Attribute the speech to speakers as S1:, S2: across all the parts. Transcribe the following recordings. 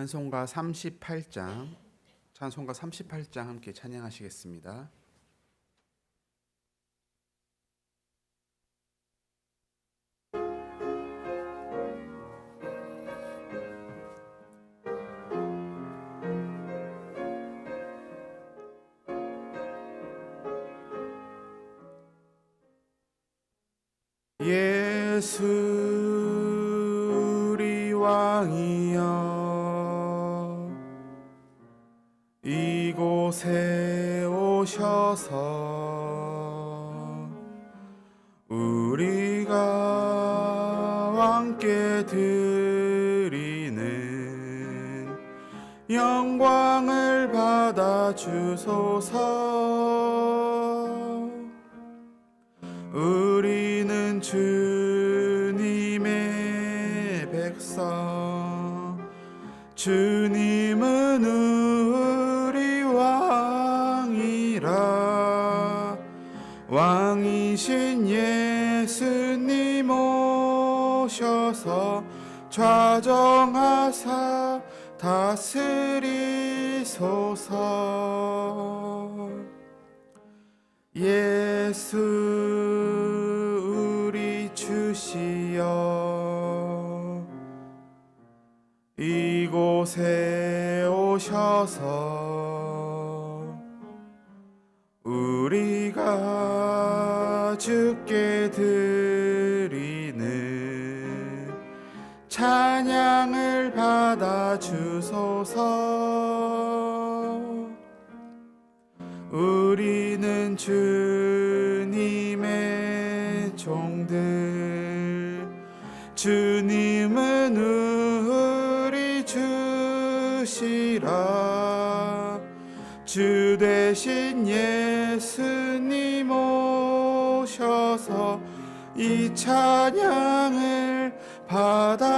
S1: 찬송가 38장 찬송가 38장 함께 찬양하시겠습니다. 영광을 받아 주소서 다스리소서. 예수 우리 주시여. 이곳에 오셔서 우리가 주께 드리는 찬양을 받아 주 우리는 주님의 종들. 주님은 우리 주시라. 주 대신 예수 이 찬양을 받아주소서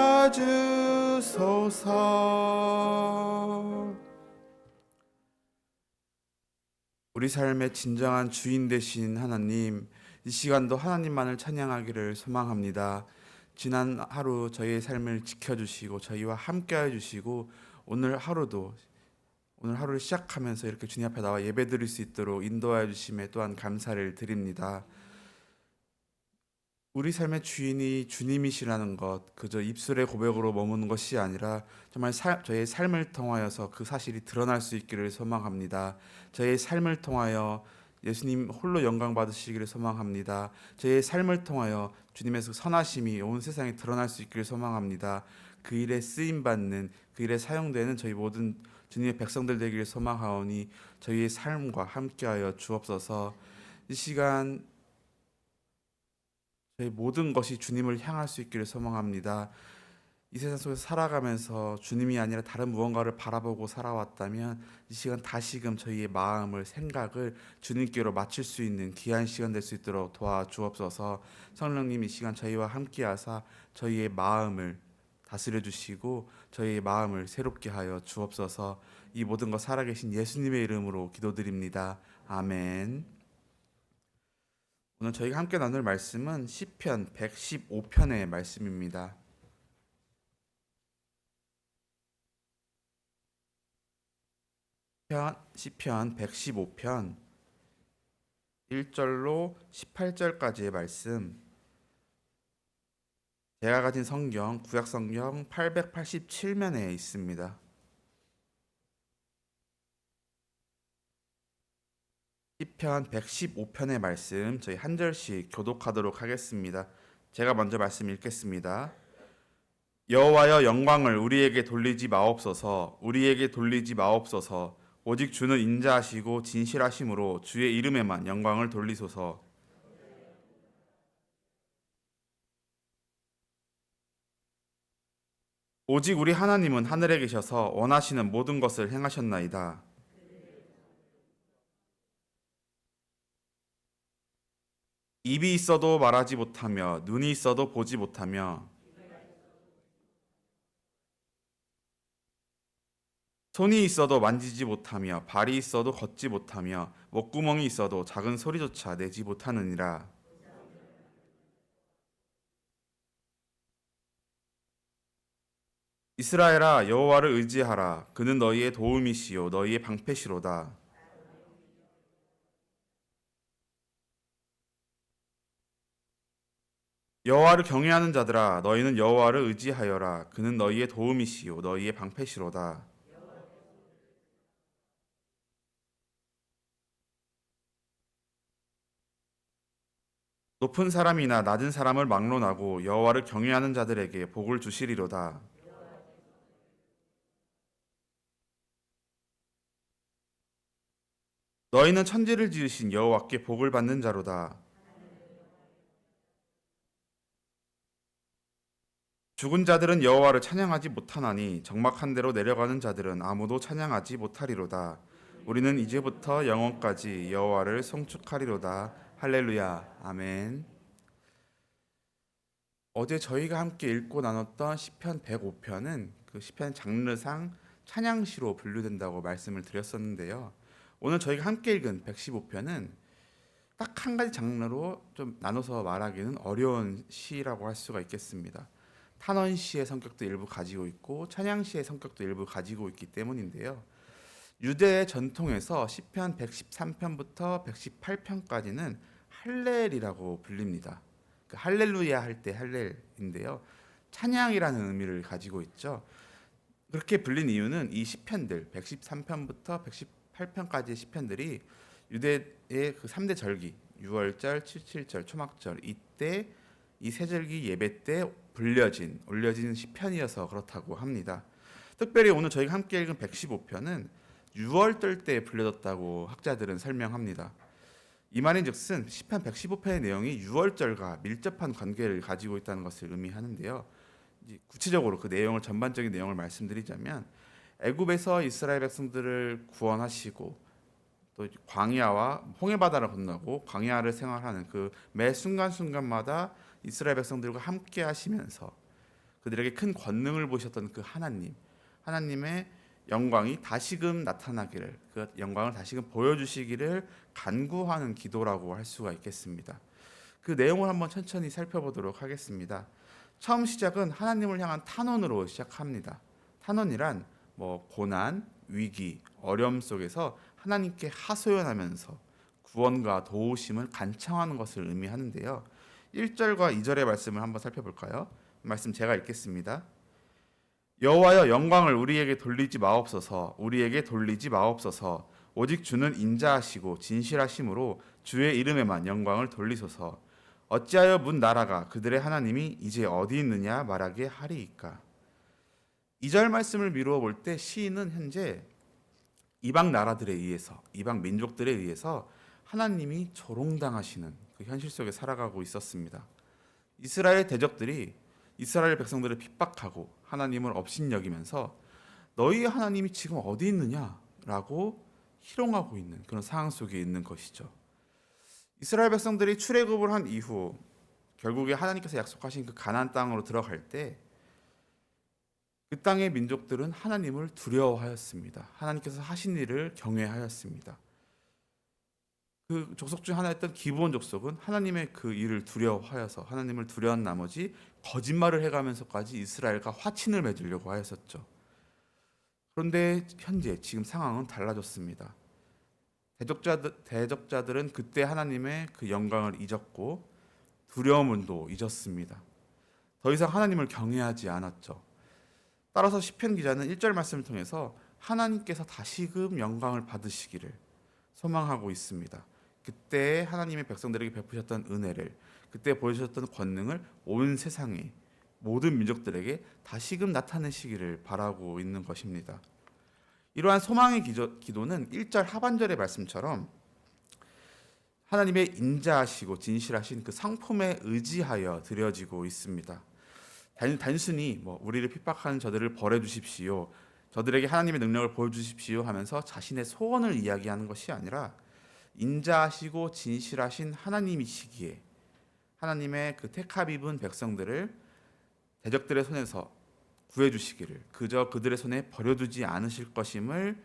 S1: 우리 삶의 진정한 주인 되신 하나님, 이 시간도 하나님만을 찬양하기를 소망합니다. 지난 하루 저희의 삶을 지켜주시고 저희와 함께해 주시고 오늘 하루도 오늘 하루를 시작하면서 이렇게 주님 앞에 나와 예배드릴 수 있도록 인도하여 주심에 또한 감사를 드립니다. 우리 삶의 주인이 주님이시라는 것, 그저 입술의 고백으로 머무는 것이 아니라 정말 살- 저의 삶을 통하여서 그 사실이 드러날 수 있기를 소망합니다. 저의 삶을 통하여 예수님 홀로 영광 받으시기를 소망합니다. 저의 삶을 통하여 주님의 그 선하심이 온 세상에 드러날 수 있기를 소망합니다. 그 일에 쓰임 받는 그 일에 사용되는 저희 모든 주님의 백성들 되기를 소망하오니 저희의 삶과 함께하여 주옵소서. 이 시간 저희 모든 것이 주님을 향할 수 있기를 소망합니다. 이 세상 속에서 살아가면서 주님이 아니라 다른 무언가를 바라보고 살아왔다면 이 시간 다시금 저희의 마음을 생각을 주님께로 맞출 수 있는 귀한 시간 될 수 있도록 도와주옵소서. 성령님 이 시간 저희와 함께하사 저희의 마음을 다스려 주시고 저희의 마음을 새롭게 하여 주옵소서. 이 모든 것 살아계신 예수님의 이름으로 기도드립니다. 아멘. 오늘 저희가 함께 나눌 말씀은 시편 115편의 말씀입니다. 편- 시편 115편 1절로 18절까지의 말씀 제가 가진 성경 구약 성경 887면에 있습니다. 시편 115편의 말씀 저희 한 절씩 교독하도록 하겠습니다. 제가 먼저 말씀 읽겠습니다. 여호와여 영광을 우리에게 돌리지 마옵소서 우리에게 돌리지 마옵소서 오직 주는 인자하시고 진실하심으로 주의 이름에만 영광을 돌리소서 오직 우리 하나님은 하늘에 계셔서 원하시는 모든 것을 행하셨나이다 입이 있어도 말하지 못하며 눈이 있어도 보지 못하며. 손이 있어도 만지지 못하며 발이 있어도 걷지 못하며 목구멍이 있어도 작은 소리조차 내지 못하느니라. 이스라엘아 여호와를 의지하라. 그는 너희의 도움이시요 너희의 방패시로다 여호와를 경외하는 자들아 너희는 여호와를 의지하여라. 그는 너희의 도움이시요 너희의 방패시로다. 높은 사람이나 낮은 사람을 막론하고 여호와를 경외하는 자들에게 복을 주시리로다. 너희는 천지를 지으신 여호와께 복을 받는 자로다 죽은 자들은 여호와를 찬양하지 못하나니 적막한 대로 내려가는 자들은 아무도 찬양하지 못하리로다. 우리는 이제부터 영원까지 여호와를 송축하리로다. 할렐루야. 아멘. 어제 저희가 함께 읽고 나눴던 시편 105편은 그 시편 장르상 찬양시로 분류된다고 말씀을 드렸었는데요. 오늘 저희가 함께 읽은 115편은 딱 한 가지 장르로 좀 나눠서 말하기는 어려운 시라고 할 수가 있겠습니다. 탄원시의 성격도 일부 가지고 있고 찬양시의 성격도 일부 가지고 있기 때문인데요. 유대 전통에서 시편 113편부터 118편까지는 할렐이라고 불립니다. 그 할렐루야 할 때 할렐인데요. 찬양이라는 의미를 가지고 있죠. 그렇게 불린 이유는 이 시편들 113편부터 118편까지의 시편들이 유대의 그 3대 절기 6월절, 77절, 초막절 이때 이 세절기 예배 때 불려진 올려진 시편이어서 그렇다고 합니다. 특별히 오늘 저희가 함께 읽은 115편은 6월절 때 불려졌다고 학자들은 설명합니다. 이 말인즉슨 시편 115편의 내용이 6월절과 밀접한 관계를 가지고 있다는 것을 의미하는데요. 구체적으로 그 내용을 전반적인 내용을 말씀드리자면 애굽에서 이스라엘 백성들을 구원하시고 또 광야와 홍해 바다를 건너고 광야를 생활하는 그 매 순간순간마다 이스라엘 백성들과 함께 하시면서 그들에게 큰 권능을 보셨던 그 하나님, 하나님의 영광이 다시금 나타나기를, 그 영광을 다시금 보여주시기를 간구하는 기도라고 할 수가 있겠습니다. 그 내용을 한번 천천히 살펴보도록 하겠습니다. 처음 시작은 하나님을 향한 탄원으로 시작합니다. 탄원이란 뭐 고난, 위기, 어려움 속에서 하나님께 하소연하면서 구원과 도우심을 간청하는 것을 의미하는데요. 1절과 2절의 말씀을 한번 살펴볼까요? 말씀 제가 읽겠습니다. 여호와여 영광을 우리에게 돌리지 마옵소서 우리에게 돌리지 마옵소서 오직 주는 인자하시고 진실하심으로 주의 이름에만 영광을 돌리소서 어찌하여 문 나라가 그들의 하나님이 이제 어디 있느냐 말하게 하리이까 2절 말씀을 미루어 볼 때 시인은 현재 이방 나라들에 의해서 이방 민족들에 의해서 하나님이 조롱당하시는 그 현실 속에 살아가고 있었습니다. 이스라엘 대적들이 이스라엘 백성들을 핍박하고 하나님을 업신여기면서 너희 하나님이 지금 어디 있느냐라고 희롱하고 있는 그런 상황 속에 있는 것이죠. 이스라엘 백성들이 출애굽을 한 이후 결국에 하나님께서 약속하신 그 가나안 땅으로 들어갈 때 그 땅의 민족들은 하나님을 두려워하였습니다. 하나님께서 하신 일을 경외하였습니다. 그 족속 중 하나였던 기본 족속은 하나님의 그 일을 두려워하여서 하나님을 두려운 나머지 거짓말을 해가면서까지 이스라엘과 화친을 맺으려고 하였었죠. 그런데 현재 지금 상황은 달라졌습니다. 대적자들, 대적자들은 그때 하나님의 그 영광을 잊었고 두려움도 잊었습니다. 더 이상 하나님을 경외하지 않았죠. 따라서 시편 기자는 1절 말씀을 통해서 하나님께서 다시금 영광을 받으시기를 소망하고 있습니다. 그때 하나님의 백성들에게 베푸셨던 은혜를 그때 보여주셨던 권능을 온 세상에 모든 민족들에게 다시금 나타내시기를 바라고 있는 것입니다. 이러한 소망의 기도, 는 1절 하반절의 말씀처럼 하나님의 인자하시고 진실하신 그 상품에 의지하여 드려지고 있습니다. 단 순히 뭐 우리를 핍박하는 저들을 벌해 주십시오. 저들에게 하나님의 능력을 보여 주십시오 하면서 자신의 소원을 이야기하는 것이 아니라 인자하시고 진실하신 하나님이시기에 하나님의 그 택합 입은 백성들을 대적들의 손에서 구해 주시기를 그저 그들의 손에 버려두지 않으실 것임을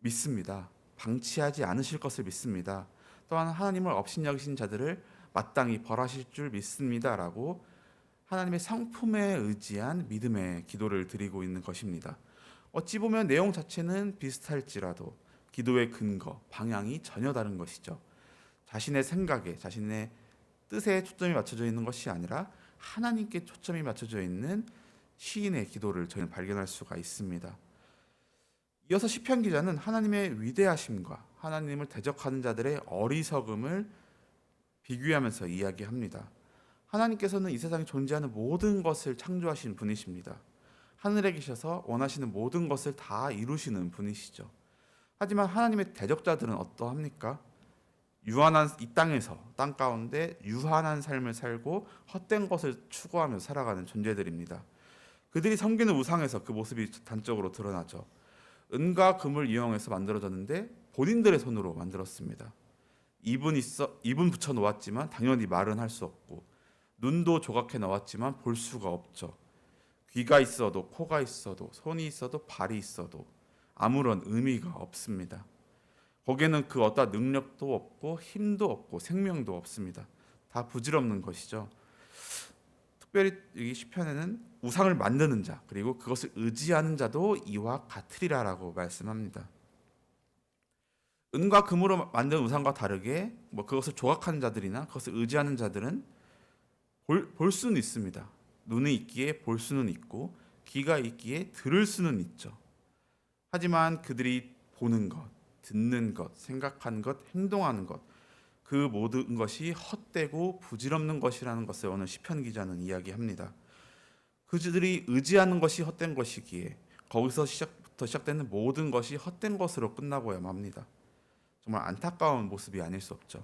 S1: 믿습니다. 방치하지 않으실 것을 믿습니다. 또한 하나님을 업신여기신 자들을 마땅히 벌하실 줄 믿습니다라고 하나님의 성품에 의지한 믿음의 기도를 드리고 있는 것입니다. 어찌 보면 내용 자체는 비슷할지라도 기도의 근거, 방향이 전혀 다른 것이죠. 자신의 생각에, 자신의 뜻에 초점이 맞춰져 있는 것이 아니라 하나님께 초점이 맞춰져 있는 시인의 기도를 저희는 발견할 수가 있습니다. 이어서 시편 기자는 하나님의 위대하심과 하나님을 대적하는 자들의 어리석음을 비교하면서 이야기합니다. 하나님께서는 이 세상에 존재하는 모든 것을 창조하신 분이십니다. 하늘에 계셔서 원하시는 모든 것을 다 이루시는 분이시죠. 하지만 하나님의 대적자들은 어떠합니까? 유한한 이 땅에서 땅 가운데 유한한 삶을 살고 헛된 것을 추구하며 살아가는 존재들입니다. 그들이 섬기는 우상에서 그 모습이 단적으로 드러나죠. 은과 금을 이용해서 만들어졌는데 본인들의 손으로 만들었습니다. 입은 있어 입은 붙여 놓았지만 당연히 말은 할 수 없고 눈도 조각해 놓았지만 볼 수가 없죠. 귀가 있어도 코가 있어도 손이 있어도 발이 있어도 아무런 의미가 없습니다. 거기에는 그 어떠한 능력도 없고 힘도 없고 생명도 없습니다. 다 부질없는 것이죠. 특별히 이 시편에는 우상을 만드는 자 그리고 그것을 의지하는 자도 이와 같으리라라고 말씀합니다. 은과 금으로 만든 우상과 다르게 뭐 그것을 조각하는 자들이나 그것을 의지하는 자들은 볼, 볼 수는 있습니다. 눈이 있기에 볼 수는 있고 귀가 있기에 들을 수는 있죠. 하지만 그들이 보는 것, 듣는 것, 생각하는 것, 행동하는 것, 그 모든 것이 헛되고 부질없는 것이라는 것을 오늘 시편 기자는 이야기합니다. 그들이 의지하는 것이 헛된 것이기에 거기서 시작부터 시작되는 모든 것이 헛된 것으로 끝나고야 맙니다. 정말 안타까운 모습이 아닐 수 없죠.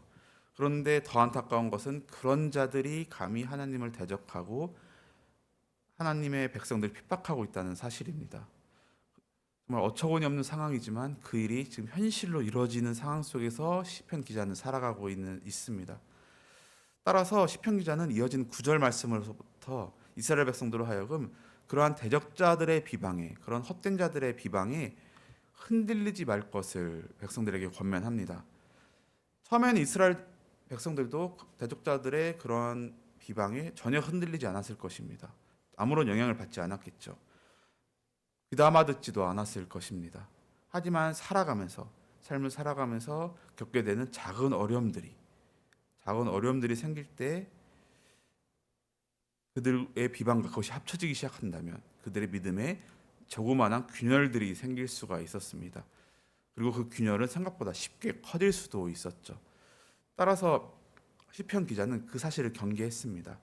S1: 그런데 더 안타까운 것은 그런 자들이 감히 하나님을 대적하고 하나님의 백성들을 핍박하고 있다는 사실입니다. 정말 어처구니 없는 상황이지만 그 일이 지금 현실로 이루어지는 상황 속에서 시편 기자는 살아가고 있는 있습니다. 따라서 시편 기자는 이어진 구절 말씀으로부터 이스라엘 백성들로 하여금 그러한 대적자들의 비방에 그런 헛된 자들의 비방에 흔들리지 말 것을 백성들에게 권면합니다. 처음에는 이스라엘 백성들도 대적자들의 그런 비방에 전혀 흔들리지 않았을 것입니다. 아무런 영향을 받지 않았겠죠. 귀담아 듣지도 않았을 것입니다. 하지만 살아가면서 삶을 살아가면서 겪게 되는 작은 어려움들이 작은 어려움들이 생길 때 그들의 비방과 그것이 합쳐지기 시작한다면 그들의 믿음에 조그마한 균열들이 생길 수가 있었습니다. 그리고 그 균열은 생각보다 쉽게 커질 수도 있었죠. 따라서 시편 기자는 그 사실을 경계했습니다.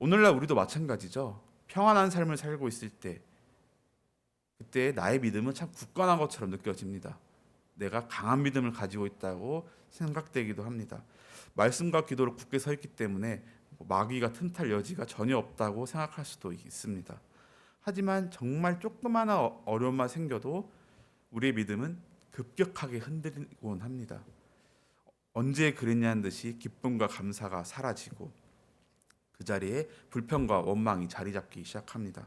S1: 오늘날 우리도 마찬가지죠. 평안한 삶을 살고 있을 때 그때 나의 믿음은 참 굳건한 것처럼 느껴집니다. 내가 강한 믿음을 가지고 있다고 생각되기도 합니다. 말씀과 기도로 굳게 서 있기 때문에 마귀가 틈탈 여지가 전혀 없다고 생각할 수도 있습니다. 하지만 정말 조그마한 어- 어려움만 생겨도 우리의 믿음은 급격하게 흔들리곤 합니다. 언제 그랬냐는 듯이 기쁨과 감사가 사라지고 그 자리에 불평과 원망이 자리 잡기 시작합니다.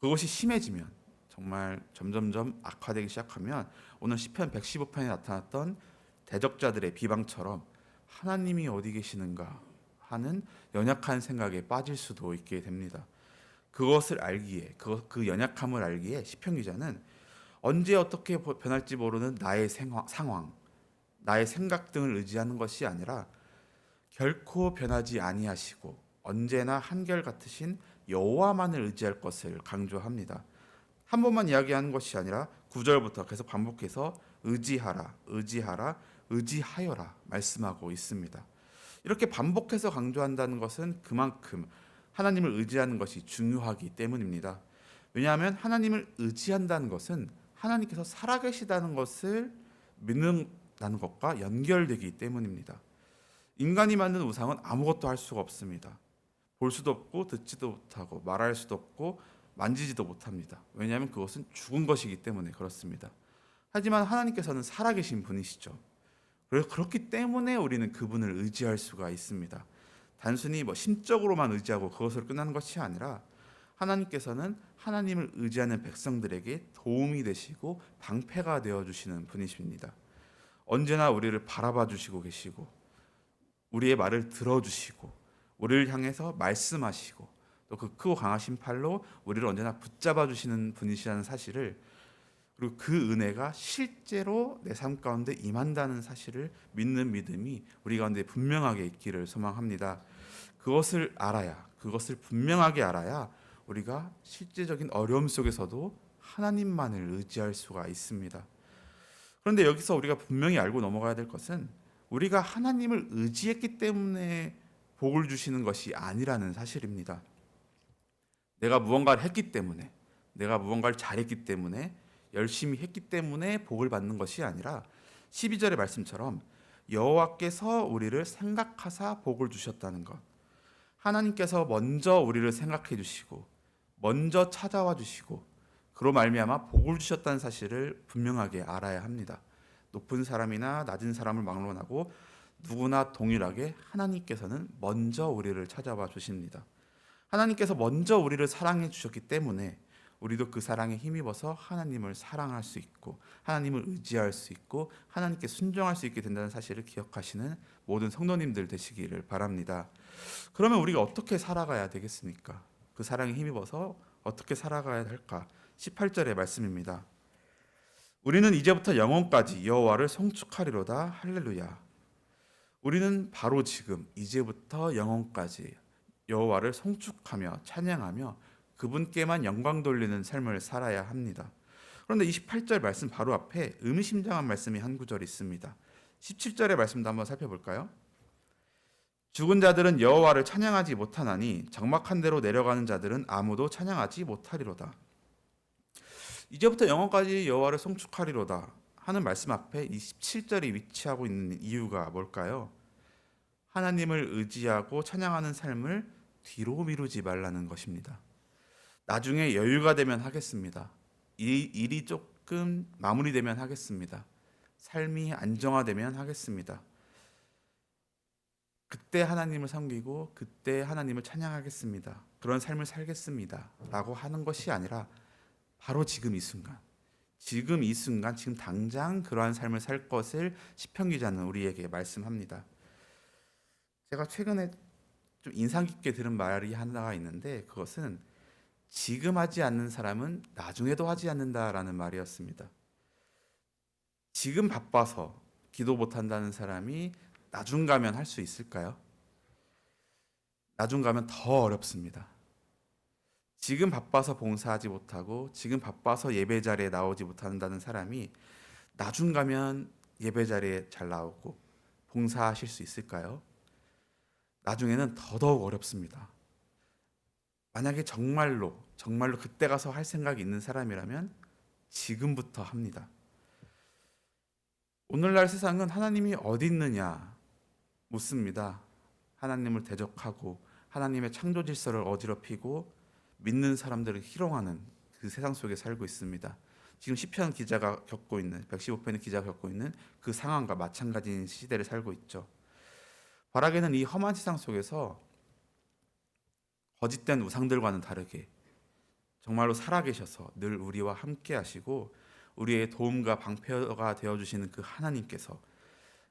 S1: 그것이 심해지면 정말 점점점 악화되기 시작하면 오늘 시편 115편에 나타났던 대적자들의 비방처럼 하나님이 어디 계시는가 하는 연약한 생각에 빠질 수도 있게 됩니다. 그것을 알기에 그, 그 연약함을 알기에 시편 기자는 언제 어떻게 변할지 모르는 나의 생화, 상황, 나의 생각 등을 의지하는 것이 아니라 결코 변하지 아니하시고 언제나 한결 같으신 여호와만을 의지할 것을 강조합니다. 한 번만 이야기하는 것이 아니라 구절부터 계속 반복해서 의지하라, 의지하라, 의지하여라 말씀하고 있습니다. 이렇게 반복해서 강조한다는 것은 그만큼 하나님을 의지하는 것이 중요하기 때문입니다. 왜냐하면 하나님을 의지한다는 것은 하나님께서 살아계시다는 것을 믿는다는 것과 연결되기 때문입니다. 인간이 만든 우상은 아무것도 할 수가 없습니다. 볼 수도 없고 듣지도 못하고 말할 수도 없고 만지지도 못합니다. 왜냐하면 그것은 죽은 것이기 때문에 그렇습니다. 하지만 하나님께서는 살아계신 분이시죠. 그렇기 때문에 우리는 그분을 의지할 수가 있습니다. 단순히 뭐 심적으로만 의지하고 그것으로 끝나는 것이 아니라 하나님께서는 하나님을 의지하는 백성들에게 도움이 되시고 방패가 되어 주시는 분이십니다. 언제나 우리를 바라봐 주시고 계시고 우리의 말을 들어 주시고 우리를 향해서 말씀하시고 또 그 크고 강하신 팔로 우리를 언제나 붙잡아 주시는 분이시라는 사실을 그리고 그 은혜가 실제로 내 삶 가운데 임한다는 사실을 믿는 믿음이 우리 가운데 분명하게 있기를 소망합니다. 그것을 알아야 그것을 분명하게 알아야 우리가 실제적인 어려움 속에서도 하나님만을 의지할 수가 있습니다. 그런데 여기서 우리가 분명히 알고 넘어가야 될 것은 우리가 하나님을 의지했기 때문에 복을 주시는 것이 아니라는 사실입니다. 내가 무언가를 했기 때문에 내가 무언가를 잘했기 때문에 열심히 했기 때문에 복을 받는 것이 아니라 12절의 말씀처럼 여호와께서 우리를 생각하사 복을 주셨다는 것. 하나님께서 먼저 우리를 생각해 주시고 먼저 찾아와 주시고 그로 말미암아 복을 주셨다는 사실을 분명하게 알아야 합니다. 높은 사람이나 낮은 사람을 막론하고 누구나 동일하게 하나님께서는 먼저 우리를 찾아와 주십니다. 하나님께서 먼저 우리를 사랑해 주셨기 때문에 우리도 그 사랑에 힘입어서 하나님을 사랑할 수 있고 하나님을 의지할 수 있고 하나님께 순종할 수 있게 된다는 사실을 기억하시는 모든 성도님들 되시기를 바랍니다. 그러면 우리가 어떻게 살아가야 되겠습니까? 그 사랑에 힘입어서 어떻게 살아가야 할까? 18절의 말씀입니다. 우리는 이제부터 영원까지 여호와를 송축하리로다 할렐루야. 우리는 바로 지금 이제부터 영원까지 여호와를 송축하며 찬양하며 그분께만 영광 돌리는 삶을 살아야 합니다. 그런데 28절 말씀 바로 앞에 의미심장한 말씀이 한 구절 있습니다. 17절의 말씀도 한번 살펴볼까요? 죽은 자들은 여호와를 찬양하지 못하나니 적막한 대로 내려가는 자들은 아무도 찬양하지 못하리로다. 이제부터 영원까지 여호와를 송축하리로다 하는 말씀 앞에 27절이 위치하고 있는 이유가 뭘까요? 하나님을 의지하고 찬양하는 삶을 뒤로 미루지 말라는 것입니다. 나중에 여유가 되면 하겠습니다. 이 일이 조금 마무리되면 하겠습니다. 삶이 안정화되면 하겠습니다. 그때 하나님을 섬기고 그때 하나님을 찬양하겠습니다. 그런 삶을 살겠습니다. 라고 하는 것이 아니라 바로 지금 이 순간 지금 이 순간 지금 당장 그러한 삶을 살 것을 시편 기자는 우리에게 말씀합니다. 제가 최근에 좀 인상 깊게 들은 말이 하나가 있는데 그것은 지금 하지 않는 사람은 나중에도 하지 않는다라는 말이었습니다. 지금 바빠서 기도 못 한다는 사람이 나중 가면 할 수 있을까요? 나중 가면 더 어렵습니다. 지금 바빠서 봉사하지 못하고 지금 바빠서 예배 자리에 나오지 못한다는 사람이 나중 가면 예배 자리에 잘 나오고 봉사하실 수 있을까요? 나중에는 더더욱 어렵습니다. 만약에 정말로 정말로 그때 가서 할 생각이 있는 사람이라면 지금부터 합니다. 오늘날 세상은 하나님이 어디 있느냐 묻습니다. 하나님을 대적하고 하나님의 창조 질서를 어지럽히고 믿는 사람들을 희롱하는 그 세상 속에 살고 있습니다. 지금 시편 기자가 겪고 있는 115편의 기자가 겪고 있는 그 상황과 마찬가지인 시대를 살고 있죠. 바라게는 이 험한 세상 속에서 거짓된 우상들과는 다르게 정말로 살아계셔서 늘 우리와 함께 하시고 우리의 도움과 방패가 되어 주시는 그 하나님께서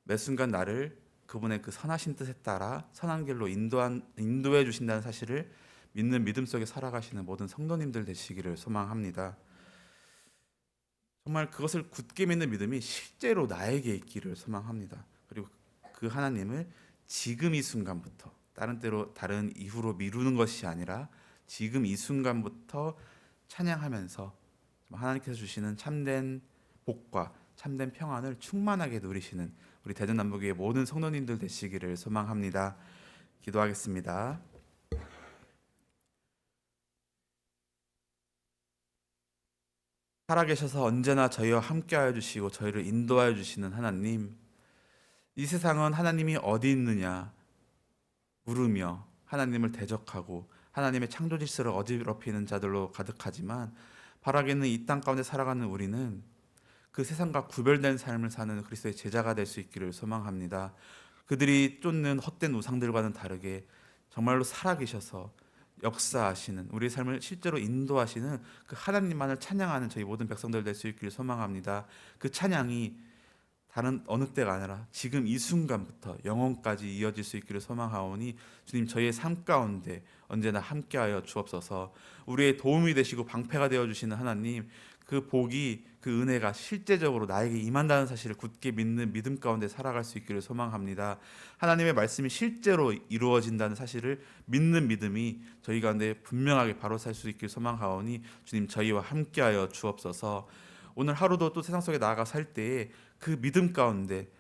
S1: 매 순간 나를 그분의 그 선하신 뜻에 따라 선한 길로 인도한 인도해 주신다는 사실을 믿는 믿음 속에 살아가시는 모든 성도님들 되시기를 소망합니다. 정말 그것을 굳게 믿는 믿음이 실제로 나에게 있기를 소망합니다. 그리고 그 하나님을 지금 이 순간부터 다른 때로 다른 이후로 미루는 것이 아니라 지금 이 순간부터 찬양하면서 하나님께서 주시는 참된 복과 참된 평안을 충만하게 누리시는 우리 대전남북의 모든 성도님들 되시기를 소망합니다. 기도하겠습니다. 살아계셔서 언제나 저희와 함께하여 주시고 저희를 인도하여 주시는 하나님, 이 세상은 하나님이 어디 있느냐 물으며 하나님을 대적하고 하나님의 창조 질서를 어지럽히는 자들로 가득하지만 바라기는 이 땅 가운데 살아가는 우리는 그 세상과 구별된 삶을 사는 그리스도의 제자가 될 수 있기를 소망합니다. 그들이 쫓는 헛된 우상들과는 다르게 정말로 살아계셔서 역사하시는 우리의 삶을 실제로 인도하시는 그 하나님만을 찬양하는 저희 모든 백성들 될 수 있기를 소망합니다. 그 찬양이 다른 어느 때가 아니라 지금 이 순간부터 영원까지 이어질 수 있기를 소망하오니 주님 저희의 삶 가운데 언제나 함께하여 주옵소서. 우리의 도움이 되시고 방패가 되어 주시는 하나님 그 복이 그 은혜가 실제적으로 나에게 임한다는 사실을 굳게 믿는 믿음 가운데 살아갈 수 있기를 소망합니다. 하나님의 말씀이 실제로 이루어진다는 사실을 믿는 믿음이 저희 가운데 분명하게 바로 살 수 있기를 소망하오니 주님 저희와 함께하여 주옵소서. 오늘 하루도 또 세상 속에 나아가 살 때에 그 믿음 가운데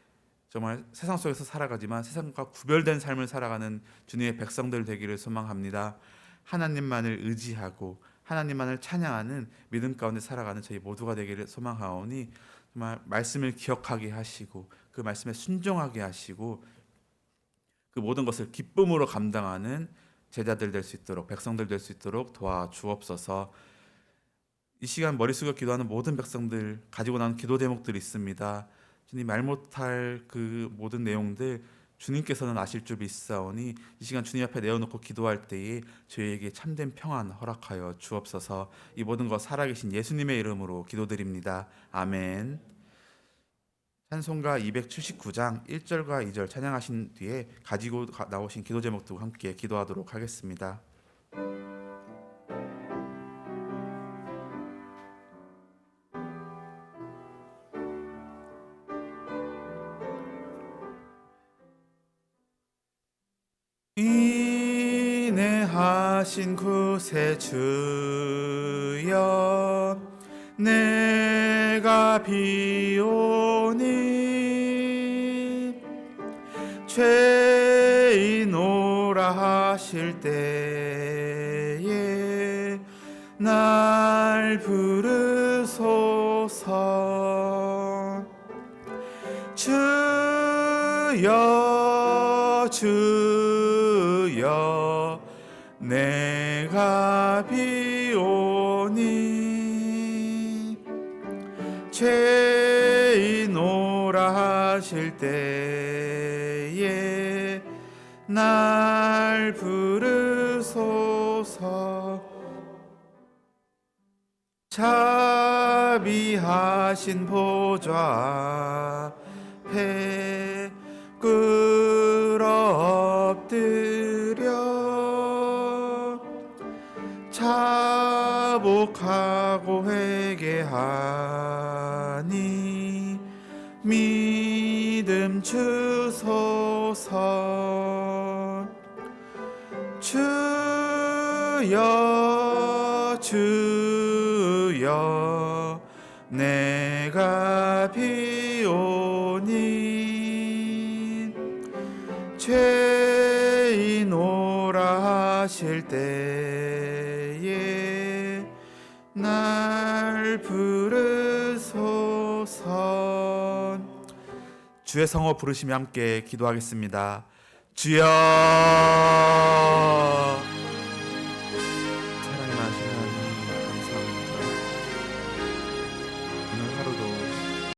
S1: 정말 세상 속에서 살아가지만 세상과 구별된 삶을 살아가는 주님의 백성들 되기를 소망합니다. 하나님만을 의지하고 하나님만을 찬양하는 믿음 가운데 살아가는 저희 모두가 되기를 소망하오니 정말 말씀을 기억하게 하시고 그 말씀에 순종하게 하시고 그 모든 것을 기쁨으로 감당하는 제자들 될 수 있도록 백성들 될 수 있도록 도와 주옵소서. 이 시간 머리 숙여 기도하는 모든 백성들 가지고 나온 기도 제목들이 있습니다. 주님 말 못할 그 모든 내용들 주님께서는 아실 줄 믿사오니 이 시간 주님 앞에 내어놓고 기도할 때에 저희에게 참된 평안 허락하여 주옵소서. 이 모든 것 살아계신 예수님의 이름으로 기도드립니다. 아멘. 찬송가 279장 1절과 2절 찬양하신 뒤에 가지고 가- 나오신 기도 제목도 함께 기도하도록 하겠습니다. 인내하신 구세주여 내가 비오니 죄인 오라 하실 때에 날 부르소서. 주여 주여 내가 비오니 죄인 오라 하실 때에 날 부르소서. 자비하신 보좌 앞에 끌 자복하고 회개하니 믿음 주소서. 주여 주여 내가 비오니 죄인 오라 하실 때 주의 성어 부르시며 함께 기도하겠습니다. 주여